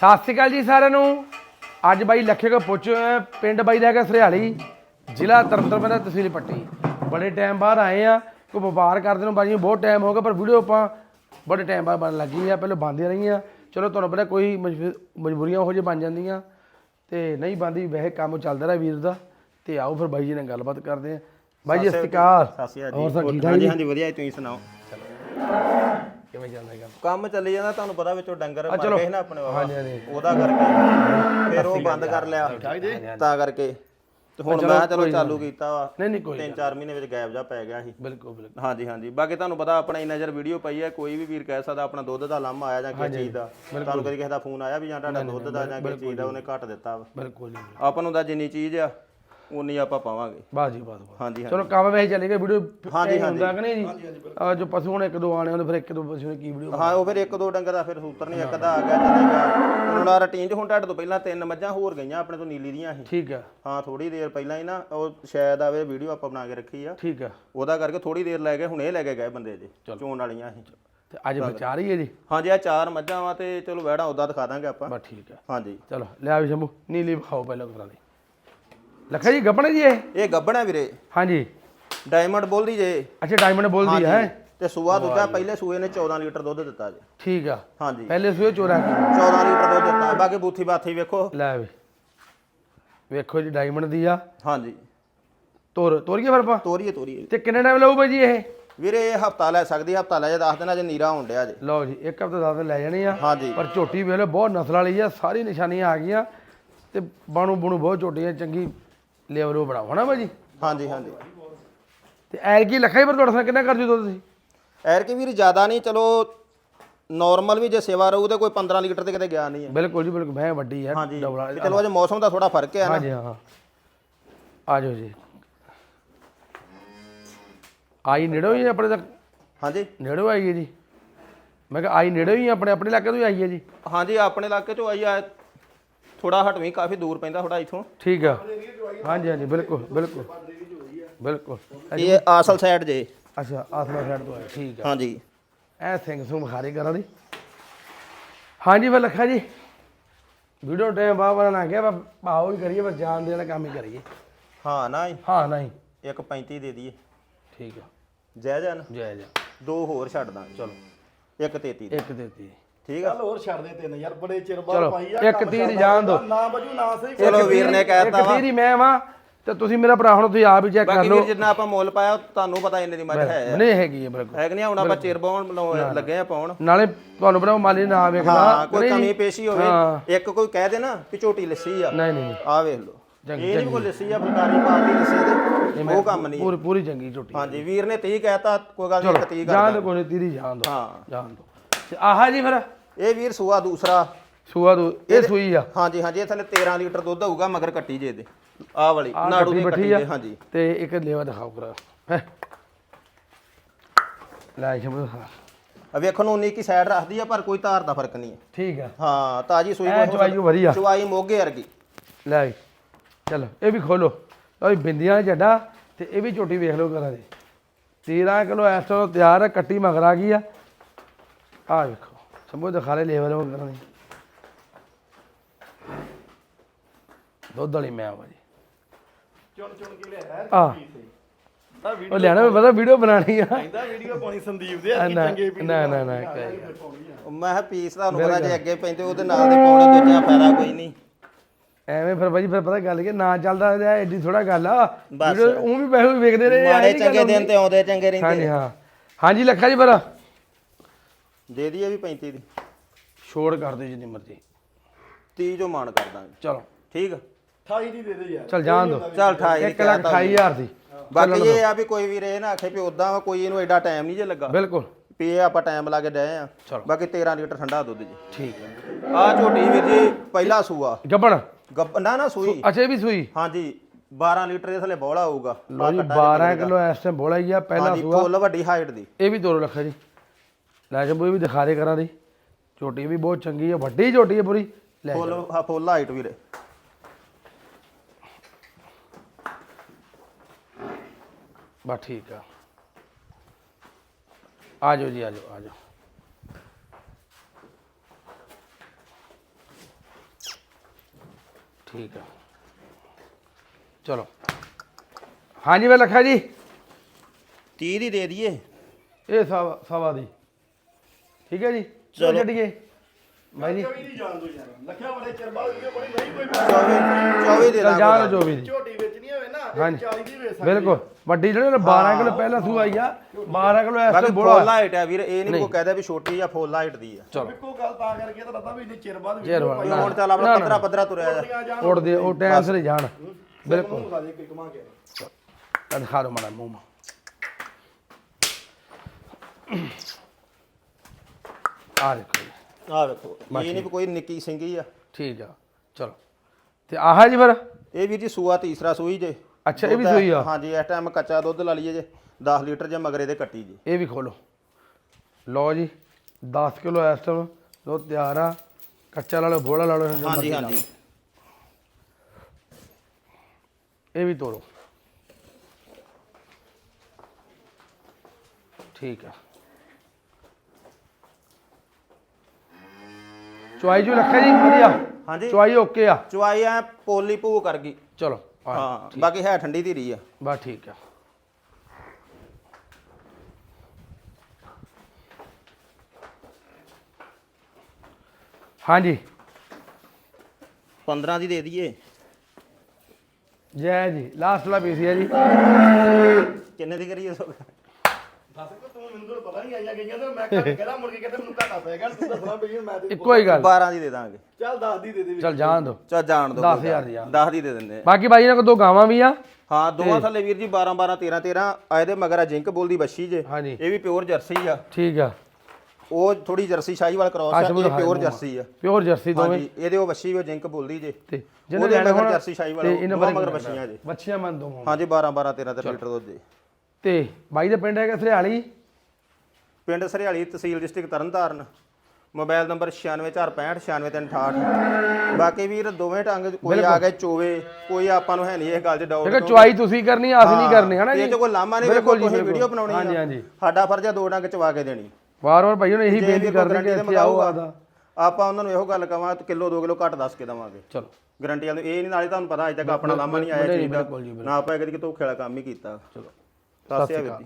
ਸਤਿ ਸ਼੍ਰੀ ਅਕਾਲ ਜੀ ਸਾਰਿਆਂ ਨੂੰ। ਅੱਜ ਬਾਈ ਲੱਖੇ ਕੋ ਆ ਪਿੰਡ ਬਾਈ ਦਾ ਹੈਗਾ ਸਰਿਆਲੀ ਜ਼ਿਲ੍ਹਾ ਤਰਨਤਾਰਨ ਦਾ ਤਹਿਸੀਲ ਪੱਟੀ। ਬੜੇ ਟਾਈਮ ਬਾਅਦ ਆਏ ਆ ਕੋਈ ਵਪਾਰ ਕਰਦੇ ਨੂੰ ਬਾਈ ਬਹੁਤ ਟਾਈਮ ਹੋ ਗਿਆ ਪਰ ਵੀਡੀਓ ਆਪਾਂ ਬੜੇ ਟਾਈਮ ਬਾਅਦ ਬਣ ਲੱਗੀ ਆ ਪਹਿਲਾਂ ਬੰਦੀਆਂ ਰਹੀਆਂ। ਚਲੋ ਤੁਹਾਨੂੰ ਪਤਾ ਕੋਈ ਮਜਬੂ- ਮਜਬੂਰੀਆਂ ਹੋ ਜੇ ਬਣ ਜਾਂਦੀਆਂ। ਤੇ ਨਹੀਂ ਬੰਦੀ ਵੈਸੇ ਕੰਮ ਚੱਲਦਾ ਰਿਹਾ ਵੀਰ ਦਾ। ਤੇ ਆਓ ਫਿਰ ਬਾਈ ਜੀ ਨਾਲ ਗੱਲਬਾਤ ਕਰਦੇ ਆ। ਬਾਈ ਜੀ ਸਤਿ ਸ਼੍ਰੀ ਅਕਾਲ। ਸਤਿ ਸ਼੍ਰੀ ਅਕਾਲ ਹੋਰ ਸਭ ਠੀਕ ਜੀ ਠਾਕ ਜੀ? ਹਾਂਜੀ ਵਧੀਆ। ਤੁਸੀਂ ਸੁਣਾਓ? ਕਿਵੇਂ ਚੱਲਦਾ ਹੈਗਾ? ਕੰਮ ਚੱਲੀ ਜਾਂਦਾ ਤੁਹਾਨੂੰ ਪਤਾ ਵਿੱਚੋਂ ਡੰਗਰ ਮਰ। ਗਏ ਸੀ ਨਾ ਆਪਣੇ ਹਾਂਜੀ ਹਾਂਜੀ। ਉਹਦਾ ਕਰਕੇ ਫਿਰ ਉਹ ਬੰਦ ਕਰ ਲਿਆ। ਤਾਂ ਕਰਕੇ। ਤੇ ਹੁਣ ਮੈਂ ਚਲੋ ਚਾਲੂ ਕੀਤਾ ਵਾ। ਨਹੀਂ ਨਹੀਂ ਕੋਈ ਤਿੰਨ ਚਾਰ ਮਹੀਨੇ ਵਿੱਚ ਗਾਇਬ ਜਾ ਪੈ ਗਿਆ ਸੀ। ਬਿਲਕੁਲ ਬਿਲਕੁਲ। ਹਾਂਜੀ ਹਾਂਜੀ। ਬਾਕੀ ਤੁਹਾਨੂੰ ਪਤਾ ਆਪਣਾ ਇੰਨਾ ਜਰ ਵੀਡੀਓ ਪਈ ਹੈ ਕੋਈ ਵੀ ਵੀਰ ਕਹਿ ਸਕਦਾ ਆਪਣਾ ਦੁੱਧ ਦਾ ਲਾਮਾ ਆਇਆ ਜਾਂ ਕਿਸੇ ਚੀਜ਼ ਦਾ। ਤੁਹਾਨੂੰ ਕਦੀ ਕਿਸੇ ਦਾ ਫੋਨ ਆਇਆ ਵੀ ਜਾਂ ਤੁਹਾਡਾ ਦੁੱਧ ਦਾ ਜਾਂ ਕਿਸੇ ਚੀਜ਼ ਦਾ ਉਹਨੇ ਘੱਟ ਦਿੱਤਾ ਵਾ। ਬਿਲਕੁਲ ਜੀ ਆਪਾਂ ਨੂੰ ਤਾਂ ਜਿੰਨੀ ਚੀਜ਼ ਆ ਉਨੀ ਆਪਾਂ ਪਾਵਾਂਗੇ। ਬਾਸ ਜੀ ਬਾਸ ਬਾਸ। ਹਾਂਜੀ ਹਾਂਜੀ। ਚਲੋ ਕੰਮ ਵੈਸੇ ਚੱਲੇਗਾ ਵੀਡੀਓ ਹਾਂਜੀ, ਹੁੰਦਾ ਕਿ ਨਹੀਂ ਜੀ? ਆ ਜੋ ਪਸ਼ੂ ਹੁਣ ਇੱਕ ਦੋ ਆਣੇ ਹੁੰਦੇ ਫਿਰ ਇੱਕ ਦੋ ਪਸ਼ੂ ਨੇ ਕੀ ਵੀਡੀਓ ਹਾਂ ਉਹ ਫਿਰ ਇੱਕ ਦੋ ਡੰਗਰ ਦਾ ਫਿਰ ਸੂਤਰ ਨਹੀਂ ਇੱਕ ਦਾ ਆ ਗਿਆ ਚਲੇ ਗਿਆ। ਹੁਣ ਆ ਰੁਟੀਨ 'ਚ ਹੁਣ ਤੁਹਾਡੇ ਤੋਂ ਪਹਿਲਾਂ ਤਿੰਨ ਮੱਝਾਂ ਹੋਰ ਗਈਆਂ ਆਪਣੇ ਤੋਂ ਨੀਲੀ ਦੀਆਂ ਸੀ। ਠੀਕ ਆ। ਹਾਂ ਥੋੜੀ ਦੇਰ ਪਹਿਲਾਂ ਹੀ ਨਾ ਉਹ ਸ਼ਾਇਦ ਆਵੇ ਵੀਡੀਓ ਆਪਾਂ ਬਣਾ ਕੇ ਰੱਖੀ ਆ। ਠੀਕ ਆ। ਉਹਦਾ ਕਰਕੇ ਥੋੜੀ ਦੇਰ ਲੈ ਗਏ ਹੁਣ ਇਹ ਲੈ ਕੇ ਗਏ ਬੰਦੇ ਜੀ ਚੋਣ ਵਾਲੀਆਂ ਸੀ। ਤੇ ਅੱਜ ਵਿਚਾਰ ਹੀ ਹੈ ਜੀ? ਹਾਂਜੀ ਆ ਚਾਰ ਮੱਝਾਂ ਵਾ ਤੇ ਚਲੋ ਵਹਿੜਾ ਉਦਾਂ ਦਿਖਾ ਦਾਂਗੇ ਆਪਾਂ। ਬਸ ਠੀਕ ਆ। ਹਾਂਜੀ। ਚਲੋ ਲਿਆ ਵੀ ਸ਼ੰਭੂ ਨੀਲੀ ਵਿਖਾਓ ਪਹਿਲਾਂ ਕਰਾ ਲੱਖਾ ਜੀ ਗੱਪਣੇ ਜੀ ਇਹ? ਇਹ ਗੱਬਣ ਹੈ ਵੀਰੇ। ਹਾਂਜੀ। ਡਾਇਮੰਡ ਬੋਲਦੀ ਜੇ। ਅੱਛਾ ਡਾਇਮੰਡ ਬੋਲਦੀ ਹੈ। ਤੇ ਸੂਆ ਦੂਜਾ ਪਹਿਲੇ ਸੂਏ ਨੇ 14 ਲੀਟਰ ਦੁੱਧ ਦਿੱਤਾ ਜੀ। ਠੀਕ ਆ। ਹਾਂਜੀ। ਪਹਿਲੇ ਸੂਏ ਚੋਰਾ 14 ਲੀਟਰ ਦੁੱਧ ਦਿੱਤਾ। ਬਾਕੀ ਬੂਥੀ ਬਾਥੀ ਵੇਖੋ। ਲੈ ਵੀ। ਵੇਖੋ ਜੀ ਡਾਇਮੰਡ ਦੀ ਆ। ਹਾਂਜੀ। ਤੋਰ ਤੋਰੀਏ ਫਿਰ ਆਪਾਂ? ਤੋਰੀਏ ਤੋਰੀਏ। ਤੇ ਕਿੰਨੇ ਟਾਈਮ ਲਊ ਬਾਈ ਜੀ ਇਹ? ਵੀਰੇ ਇਹ ਹਫਤਾ ਲੈ ਸਕਦੀ ਹਫਤਾ ਲੈ ਜੇ ਦੱਸ ਦੇਣਾ ਜੇ ਨੀਰਾ ਹੋਣ ਡਿਆ ਜੇ। ਲਓ ਜੀ ਇੱਕ ਹਫ਼ਤੇ ਦਸ ਦਿਨ ਲੈ ਜਾਣੇ ਆ। ਹਾਂਜੀ। ਪਰ ਝੋਟੀ ਵੇਲੇ ਬਹੁਤ ਨਸਲ ਵਾਲੀ ਆ ਸਾਰੀ ਨਿਸ਼ਾਨੀਆਂ ਆ ਗਈਆਂ। ਤੇ ਬਾਣੂ ਬੁਣੂ ਬਹੁਤ ਝੋਟੀ ਆ ਚੰਗੀ ਲੇਵਰ ਉਹ ਬਣਾਓ ਹਨਾ ਬਾਈ ਜੀ? ਹਾਂਜੀ ਹਾਂਜੀ। ਤੇ ਕੀ ਲੱਖਾ ਹੀ ਪਰ ਤੁਹਾਡੇ ਨਾਲ ਕਿੰਨਾ ਕਰ ਜੂ ਤੁਸੀਂ? ਐਰ ਕਿ ਵੀਰ ਜ਼ਿਆਦਾ ਨਹੀਂ ਚਲੋ ਨਾਰਮਲ ਵੀ ਜੇ ਸੇਵਾ ਰਹੂ ਤੇ ਕੋਈ 15 ਲੀਟਰ ਤੇ ਕਿਤੇ ਗਿਆ ਨਹੀਂ ਹੈ। ਬਿਲਕੁਲ ਜੀ ਬਿਲਕੁਲ ਮੈਂ ਵੱਡੀ ਹੈ ਹਾਂਜੀ। ਡਬਲ ਤੇ ਚਲੋ ਅਜੇ ਮੌਸਮ ਦਾ ਥੋੜਾ ਫ਼ਰਕ ਹੈ ਨਾ। ਹਾਂਜੀ ਹਾਂ ਆ ਜਾਓ ਜੀ। ਆਈ ਨੇੜੋ ਹੀ ਆਪਣੇ ਤੱਕ? ਹਾਂਜੀ। ਨੇੜੋ ਆਈ ਹੈ ਜੀ? ਮੈਂ ਕਿਹਾ ਆਈ ਨੇੜੋ ਹੀ ਆਪਣੇ ਆਪਣੇ ਇਲਾਕੇ ਤੋਂ ਹੀ ਆਈ ਹੈ ਜੀ? ਹਾਂਜੀ ਆਪਣੇ ਇਲਾਕੇ ਚੋਂ ਆਈ ਆ। ਥੋੜਾ ਹਟਵੀਂ ਕਾਫੀ ਦੂਰ ਪੈਂਦਾ ਥੋੜਾ ਇਥੋਂ। ਠੀਕ ਆ। ਹਾਂਜੀ ਹਾਂਜੀ ਬਿਲਕੁਲ ਬਿਲਕੁਲ ਬਿਲਕੁਲ। ਇਹ ਆਸਲ ਸਾਈਡ ਜੇ। ਅੱਛਾ ਆਸਮਾ ਸਾਈਡ ਤੋਂ ਆਏ ਠੀਕ ਆ ਹਾਂਜੀ। ਐ ਸਿੰਘ ਸੁਮ ਖਾਰੇ ਕਰਾਂ ਦੀ। ਹਾਂਜੀ ਫਿਰ ਲੱਖਾ ਜੀ ਵੀਡੀਓ ਟਾਈਮ ਬਾਅਦ ਬਣਾ ਆ ਗਿਆ ਭਾਓ ਹੀ ਕਰੀਏ ਬਸ ਜਾਣ ਦੇ ਵਾਲਾ ਕੰਮ ਹੀ ਕਰੀਏ। ਹਾਂ ਨਾ ਜੀ, ਹਾਂ ਨਹੀਂ। ਇੱਕ 35 ਦੇ ਦਈਏ। ਠੀਕ ਆ। ਜੈ ਜੈ ਨਾ ਜੈ ਜੈ ਦੋ ਹੋਰ ਛੱਡ ਦਾਂਗੇ ਚਲੋ। ਇੱਕ 33 ਦੇ। ਇੱਕ ਦੇਤੀ ਠੀਕ ਆ। ਚੱਲ ਹੋਰ ਛੱਡ ਦੇ ਤਿੰਨ ਯਾਰ ਬੜੇ ਚਿਰ ਬਾਅਦ ਚਲੋ ਪਾਈ ਆ ਇੱਕ ਕੰਮ ਤੀਰ ਚੱਲਦਾ ਜਾਣ ਦੋ। ਨਾ ਬਜੂ ਨਾ ਸਹੀ। ਚਲੋ ਵੀਰ ਨੇ ਕਹਿਤਾ ਇੱਕ ਵਾ। ਤੀਰੀ ਮੈਂ ਵਾਂ ਤੇ ਤੁਸੀਂ ਮੇਰਾ ਭਰਾ ਹੁਣ ਤੁਸੀਂ ਆਪ ਹੀ ਚੈੱਕ ਕਰ ਬਾਕੀ ਲਓ। ਜਿੰਨਾ ਆਪਾਂ ਮੁੱਲ ਪਾਇਆ ਤੁਹਾਨੂੰ ਪਤਾ ਇੰਨੇ ਦੀ ਮੱਝ ਹੈ ਨਹੀਂ ਹੈਗੀ ਹੈ ਬਿਲਕੁਲ। ਹੈ ਕਿ ਨਹੀਂ ਹੁਣ ਆਪਾਂ ਚਿਰ ਬਾਉਣ ਲੱਗੇ ਆ ਪਾਉਣ। ਨਾਲੇ ਤੁਹਾਨੂੰ ਪਤਾ ਮਾਲੀ ਨਾ ਵੇਖਣਾ ਹਾਂ ਕੋਈ ਕਮੀ। ਪੇਸ਼ੀ ਹਾਂ। ਹੋਵੇ ਇੱਕ ਕੋਈ ਕਹਿ ਦੇ ਨਾ ਕਿ ਝੋਟੀ ਲੱਸੀ ਆ। ਨਹੀਂ ਨਹੀਂ ਆ ਵੇਖ ਲਓ। ਇਹ ਨਹੀਂ ਕੋਈ ਲੱਸੀ ਆ ਫੁਲਕਾਰੀ ਪਾਤੀ ਲੱਸੀ ਦੇ ਉਹ ਕੰਮ ਨਹੀਂ ਪੂਰੀ ਪੂਰੀ ਚੰਗੀ ਝੋਟੀ ਹਾਂਜੀ ਵੀਰ ਨੇ 30 ਕਹਿਤਾ ਕੋਈ ਗੱਲ ਨਹੀਂ 31 ਜਾਣ ਕਰ ਦੋ ਕੋਈ ਨੀ, ਤੀਰੀ ਜਾਣ ਦੋ। ਹਾਂ। ਜਾਣ ਦੋ। ਤੇ ਆਹਾ ਜੀ ਫਿਰ। ਇਹ ਵੀਰ ਸੂਆ ਦੂਸਰਾ। ਸੂਆ ਦੋ ਇਹ ਸੂਈ ਆ। ਹਾਂਜੀ ਹਾਂਜੀ ਇਹ ਥੱਲੇ 13 ਲੀਟਰ ਦੁੱਧ ਹੋਊਗਾ ਮਗਰ ਕੱਟੀ ਜੇ ਦੇ ਆਹ ਵਾਲੀ ਆਹ ਨਾੜੂ ਦੀ ਬੱਠੀ ਕੱਟੀ ਆ। ਜੇ ਹਾਂਜੀ। ਤੇ ਇੱਕ ਲੇਵਾ ਦਿਖਾਓ ਕਰਾ ਹੈ। ਲੈ ਸ਼ਮੂ ਦਿਖਾ। ਆ ਵੇਖਣ ਨੂੰ ਉਨੀ ਕੀ ਸਾਈਡ ਰੱਖਦੀ ਆ ਪਰ ਕੋਈ ਧਾਰ ਦਾ ਫ਼ਰਕ ਨਹੀਂ ਹੈ। ਠੀਕ ਆ। ਹਾਂ ਤਾਜੀ ਸੂਈ ਐ ਚਵਾਈ ਵਧੀਆ। ਚਵਾਈ ਮੋਗੇ ਵਰਗੀ। ਲੈ। ਚਲੋ ਇਹ ਵੀ ਖੋਲੋ। ਉਹ ਵੀ ਬਿੰਦੀਆਂ ਜੱਡਾ ਤੇ ਇਹ ਵੀ ਝੋਟੀ ਵੇਖ ਲਓ ਕਰਾਂ ਦੇ। 13 ਕਿਲੋ ਇਸ ਤੋਂ ਤਿਆਰ ਹੈ ਕੱਟੀ ਮਗਰ ਆ ਗਈ ਆ। ਆ ਵੇਖੋ ਸਭੋ ਦਿਖਾ ਲੈ ਲੈਵਲ ਉਹ ਕਰਾਂ ਦੀ ਦੁੱਧ ਵਾਲੀ ਮੈਂ ਆ ਜੀ ਚੁਣ ਚੁਣ ਕੇ ਲਿਆ ਆ ਤਾਂ ਉਹ ਲੈਣਾ ਪਤਾ ਵੀਡੀਓ ਬਣਾਉਣੀ ਆ ਕਹਿੰਦਾ ਵੀਡੀਓ ਪਾਉਣੀ ਸੰਦੀਪ ਦੇ ਨਾ ਅੱਗੇ ਚੰਗੇ ਵੀ ਨਾ ਨਾ ਨਾ ਕੋਈ ਗੱਲ। ਮੈਂ ਕਿਹਾ ਪੀਸ ਤੁਹਾਨੂੰ ਪਤਾ ਜੇ ਅੱਗੇ ਪੈਂਦੇ ਉਹਦੇ ਨਾਲ ਦੇ ਪਾਉਣੇ ਦੂਜਿਆਂ ਫਾਇਦਾ ਕੋਈ ਨਹੀਂ ਐਵੇਂ ਫਿਰ ਭਾਜੀ ਫਿਰ ਪਤਾ ਗੱਲ ਕਿ ਨਾ ਚੱਲਦਾ ਐਡੀ ਥੋੜਾ ਗੱਲ ਆ ਬਸ। ਵੀਡੀਓ ਉਹ ਵੀ ਪੈਸੇ ਵੀ ਵੇਖਦੇ ਰਹੇ ਮਾੜੇ ਐਂ ਨੀ ਗੱਲ ਚੰਗੇ ਦਿਨ ਹੁੰਦੀ। ਤੇ ਆਉਂਦੇ ਚੰਗੇ ਰਹਿੰਦੇ ਹਾਂਜੀ ਹਾਂ ਹਾਂਜੀ ਲੱਖਾ ਜੀ ਫਿਰ ਦੇ ਦਈਏ ਵੀ 35 ਦੀ? ਛੋੜ ਕਰ ਦਿਓ ਜਿੰਨੀ ਮਰਜ਼ੀ। 30 ਜੋ ਮਾਨ ਕਰ ਦਾਂਗੇ। ਚਲੋ। ਠੀਕ ਆ? 28 ਦੀ ਦੇ ਦੇ ਯਾਰ। ਚਲ ਜਾਣ ਦੋ। ਚੱਲ 28 ਦੀ 1 ਲੱਖ 28000 ਦੀ। ਬਾਕੀ ਇਹ ਆ ਵੀ ਕੋਈ ਵੀਰ ਇਹ ਨਾ ਆਖੇ ਵੀ ਉਦਾਂ ਕੋਈ ਇਹਨੂੰ ਐਡਾ ਟਾਈਮ ਨਹੀਂ ਜੇ ਲੱਗਾ। ਬਿਲਕੁਲ। ਵੀ ਇਹ ਆਪਾਂ ਟਾਈਮ ਲਾ ਕੇ ਡਏ ਆ। ਬਾਕੀ 13 ਲੀਟਰ ਠੰਡਾ ਦੁੱਧ ਜੀ। ਠੀਕ। ਹੈ ਆ ਝੋਟੀ ਵੀਰ ਜੀ ਪਹਿਲਾ ਸੂਆ। ਗੱਬਣ। ਨਾ ਨਾ ਸੂਈ। ਅੱਛਾ ਵੀ ਸੂਈ। ਹਾਂਜੀ 12 ਲੀਟਰ ਦੇ ਥੱਲੇ ਬੋਲਾ ਹੋਊਗਾ। ਲੋ ਜੀ 12 ਕਿਲੋ ਇਸ ਟਾਈਮ ਬੋਲਾ ਹੀ ਆ ਪਹਿਲਾ ਹਾਂਜੀ ਸੂਆ। ਫੁੱਲ ਵੱਡੀ ਹਾਈਟ ਦੀ। ਇਹ ਵੀ ਦੋ ਲੱਖ ਜੀ। ਲੈ ਇਹ ਵੀ ਦਿਖਾ ਦੇ ਕਰਾਂ ਦੀ। ਝੋਟੀ ਵੀ ਬਹੁਤ ਚੰਗੀ ਹੈ ਵੱਡੀ ਝੋਟੀ ਹੈ ਪੂਰੀ। ਲੈ ਫੁੱਲ ਹਾਂ ਫੁੱਲ ਹਾਈਟ ਵੀਰੇ। ਬਸ ਠੀਕ ਆ। ਆ ਜਾਓ ਜੀ ਆ ਜਾਓ ਆ ਜਾਓ। ਠੀਕ ਆ। ਚਲੋ। ਹਾਂਜੀ ਵੇ ਲੱਖਾ ਜੀ। 30 ਦੀ ਦੇ ਦਈਏ। ਇਹ ਸਵਾ ਸਵਾ ਦੀ। ਠੀਕ ਹੈ ਜੀ? ਚਲੋ ਚਲੋ। ਛੱਡੀਏ? ਬਾਈ ਜੀ ਚੌਵੀ ਦੀ ਜਾਣ ਦੋ ਯਾਰ। ਲੱਖਿਆ ਬੜੇ ਚਿਰ ਬਾਅਦ ਵੀਡੀਓ ਬਣੀ ਨਹੀਂ ਕੋਈ 24 24 ਦੇ ਚਲ ਦਾਂਗੇ ਜਾਣ ਜੋ ਵੀ ਝੋਟੀ ਵੇਚਣੀ ਹੋਵੇ ਨਾ ਹਾਂਜੀ। 40 ਦੀ ਵੇਚ ਸਕਦੇ ਬਿਲਕੁਲ। ਵੱਡੀ ਜਿਹੜੇ ਨੇ 12 ਕਿਲੋ ਪਹਿਲਾਂ ਸੂ ਆਈ ਆ 12 ਕਿਲੋ ਐਸ ਬਾਕੀ ਤੇ ਫੁੱਲ ਬੋਲਾ ਹਾਈਟ ਹੈ ਵੀਰ ਇਹ ਨਹੀਂ ਕੋ ਕਹਦਾ ਵੀ ਛੋਟੀ ਆ ਫੁੱਲ ਹਾਈਟ ਦੀ ਆ। ਚਲੋ। ਇੱਕੋ ਗੱਲ ਤਾਂ ਕਰਕੇ ਤਾਂ ਪਤਾ ਵੀ ਇੰਨੇ ਚਿਰ ਬਾਅਦ ਚਿਰ video ਬਾਅਦ, ਪਾਈ। ਹੁਣ ਚੱਲ ਆਪਣਾ 15 15 ਤੁਰਿਆ ਜਾ। ਝੋਟੀਆਂ ਜਾਣ। ਉੜਦੇ ਉਹ ਟਾਈਮ ਸਿਰ ਜਾਣ। ਬਿਲਕੁਲ। ਮੂੰਹ ਖਾ ਦੇ ਕਿ ਕਮਾ ਕੇ ਤਾਂ ਦਿਖਾ ਦਿਓ ਮਾੜਾ ਮੂੰਹ। ਮਾ ਆ ਦੇਖੋ ਜੀ, ਆ ਵੇਖੋ ਇਹ ਨਹੀਂ ਵੀ ਕੋਈ ਨਿੱਕੀ ਸਿੰਗੀ ਆ। ਠੀਕ ਆ ਚਲੋ। ਤੇ ਆਹ ਜੀ ਫਿਰ? ਇਹ ਵੀਰ ਜੀ ਸੂਆ ਤੀਸਰਾ ਸੂਈ ਜੇ। ਅੱਛਾ, ਇਹ ਵੀ ਦੁੱਧ ਸੂਈ ਆ? ਹਾਂਜੀ ਇਸ ਟਾਈਮ ਕੱਚਾ ਦੁੱਧ ਲਾ ਲਈਏ ਜੇ 10 ਲੀਟਰ ਜੇ ਮਗਰੇ ਦੇ ਕੱਟੀ ਜੀ। ਇਹ ਵੀ ਖੋਲੋ। ਲਓ ਜੀ 10 ਕਿਲੋ ਇਸ ਟਾਈਮ ਦੁੱਧ ਤਿਆਰ ਆ। ਕੱਚਾ ਲਾ ਲਓ ਬੋਲਾ ਲਾ ਲਓ ਜੋ ਹਾਂਜੀ ਮਰਜ਼ੀ ਲਾ ਹਾਂਜੀ। ਲਓ। ਇਹ ਵੀ ਤੋੜੋ ਠੀਕ ਆ। ਚੁਆਈ ਜੋ ਰੱਖਿਆ ਜੀ ਵਧੀਆ। ਹਾਂਜੀ। ਚੁਆਈ ਓਕੇ ਆ। ਚੁਆਈ ਐ ਪੋਲੀ ਭੂ ਕਰ ਗਈ। ਚਲੋ ਆ ਹਾਂ ਬਾਕੀ ਹੈ ਠੰਡੀ ਧੀਰੀ ਆ। ਬਸ ਠੀਕ ਆ। ਹਾਂਜੀ। 15 ਦੀ ਦੇ ਦਈਏ। ਜੈ ਜੀ ਲਾਸਟ ਵਾਲਾ ਪੀਸ ਹੈ ਜੀ। ਕਿੰਨੇ ਦੀ ਕਰੀਏ ਸੋ ਦੱਸ ਕਿ ਤੂੰ ਮੈਨੂੰ ਤਾਂ ਪਤਾ ਨਹੀਂ ਆਈਆਂ ਗਈਆਂ ਤੇ ਮੈਂ ਕਹਿੰਦਾ ਮੁੜ ਕੇ ਕਹਿੰਦਾ ਮੈਨੂੰ ਘਾਟਾ ਪੈ ਗਿਆ ਤੂੰ ਦੱਸਣਾ ਪਈ ਮੈਂ ਤੇ ਇੱਕੋ ਹੀ ਗੱਲ। 12 ਦੀ ਦੇ ਦਾਂਗੇ। ਚੱਲ ਦੱਸ ਦੀ ਦੇ ਦੇ ਚਲ ਜਾਣ ਦੋ। ਚਾ ਜਾਣ ਦੋ 10,000 ਦੀ ਆ। 10 ਦੀ ਦੇ ਦਿੰਦੇ ਆ। ਬਾਕੀ ਬਾਈ ਇਹਨਾਂ ਕੋਲ ਦੋ ਗਾਵਾਂ ਵੀ ਆ। ਹਾਂ ਦੋਵਾਂ ਥੱਲੇ ਵੀਰ ਜੀ 12 12 13 13 ਆਏ ਦੇ ਮਗਰ ਆ ਜਿੰਕ ਬੋਲ ਦੀ ਬੱਛੀ ਜੇ। ਹਾਂਜੀ। ਇਹ ਵੀ ਪਿਓਰ ਜਰਸੀ ਆ। ਠੀਕ ਆ। ਉਹ ਥੋੜੀ ਜਰਸੀ ਸ਼ਾਹੀਵਾਲ ਕ੍ਰਾਸ ਆ ਅੱਛਾ, ਇਹ ਹਾਂ, ਪਿਓਰ ਹਾਂ। ਜਰਸੀ ਆ। ਪਿਓਰ ਜਰਸੀ ਦੋਵੇਂ। ਹਾਂਜੀ ਇਹਦੇ ਉਹ ਬੱਛੀ ਉਹ ਜਿੰਕ ਬੋਲਦੀ ਜੇ। ਤੇ ਉਹਦੇ ਲੈਣੇ ਮਗਰ ਹੋਣ ਜਰਸੀ ਸ਼ਾਹੀਵਾਲ ਤੇ ਉਹ ਇਹਨਾਂ ਦੋਵਾਂ ਬਾਰੇ ਮਗਰ ਬੱਛੀਆਂ ਜੇ। ਬੱਚੀਆਂ ਮਨ ਦੋ ਹਾਂਜੀ 12 12 13 13 ਲੀਟਰ ਦੁੱਧ ਜੇ ਤੇ ਬਾਈ ਦੇ ਪਿੰਡ ਹੈਗਾ ਸਰਿਆਲੀ? ਪਿੰਡ ਸਰਿਆਲੀ ਤਹਿਸੀਲ ਡਿਸਟ੍ਰਿਕਟ ਤਰਨਤਾਰਨ ਮੋਬਾਈਲ ਨੰਬਰ 9645656368 ਬਾਕੀ ਵੀਰ ਦੋਵੇਂ ਟੰਗ ਕੋਈ ਆ ਗਏ ਚੋਵੇ ਕੋਈ ਆਪਾਂ ਨੂੰ ਹੈ ਨਹੀਂ ਇਹ ਗੱਲ 'ਚ ਡਾਊਟ ਦੇਖੋ ਚੁਆਈ ਤੁਸੀਂ ਕਰਨੀ ਆ ਅਸੀਂ ਨਹੀਂ ਕਰਨੀ ਹਨਾ ਜੀ? ਇਹ 'ਚ ਕੋਈ ਲਾਮਾ ਨਹੀਂ ਬਿਲਕੁਲ ਵੇਖੋ ਬਿਲਕੁਲ। ਵੀਡੀਓ ਬਣਾਉਣੀ ਹਾਂਜੀ ਹਾਂਜੀ। ਸਾਡਾ ਫਰਜ਼ ਆ ਦੋ ਡੰਗ ਚਵਾ ਕੇ ਦੇਣੀ। ਵਾਰ ਵਾਰ ਭਾਈ ਉਹਨੇ ਇਹੀ ਬੇਨਤੀ ਕੋਈ ਕਰਦੇ ਕਿ ਇੱਥੇ ਆਓ ਆਦਾ ਆਪਾਂ ਉਹਨਾਂ ਨੂੰ ਇਹੋ ਗੱਲ ਕਵਾਂ ਕਿਲੋ 2 ਕਿਲੋ ਘੱਟ ਦੱਸ ਕੇ ਦਵਾਂਗੇ। ਚਲੋ। ਗਰੰਟੀ ਵਾਲੇ ਇਹ ਨਹੀਂ ਨਾਲੇ ਤੁਹਾਨੂੰ ਪਤਾ ਅਜੇ ਤੱਕ ਆਪਣਾ ਲਾਮਾ ਨਹੀਂ ਆਇਆ ਚੀਜ਼ ਦਾ। ਨਾ ਆਪਾਂ ਕਦੀ ਧੋਖੇ ਵਾਲਾ ਕੰਮ ਹੀ ਕੀਤਾ। ਚਲੋ। ਸਤਿ ਸ਼੍ਰੀ ਅਕਾਲ।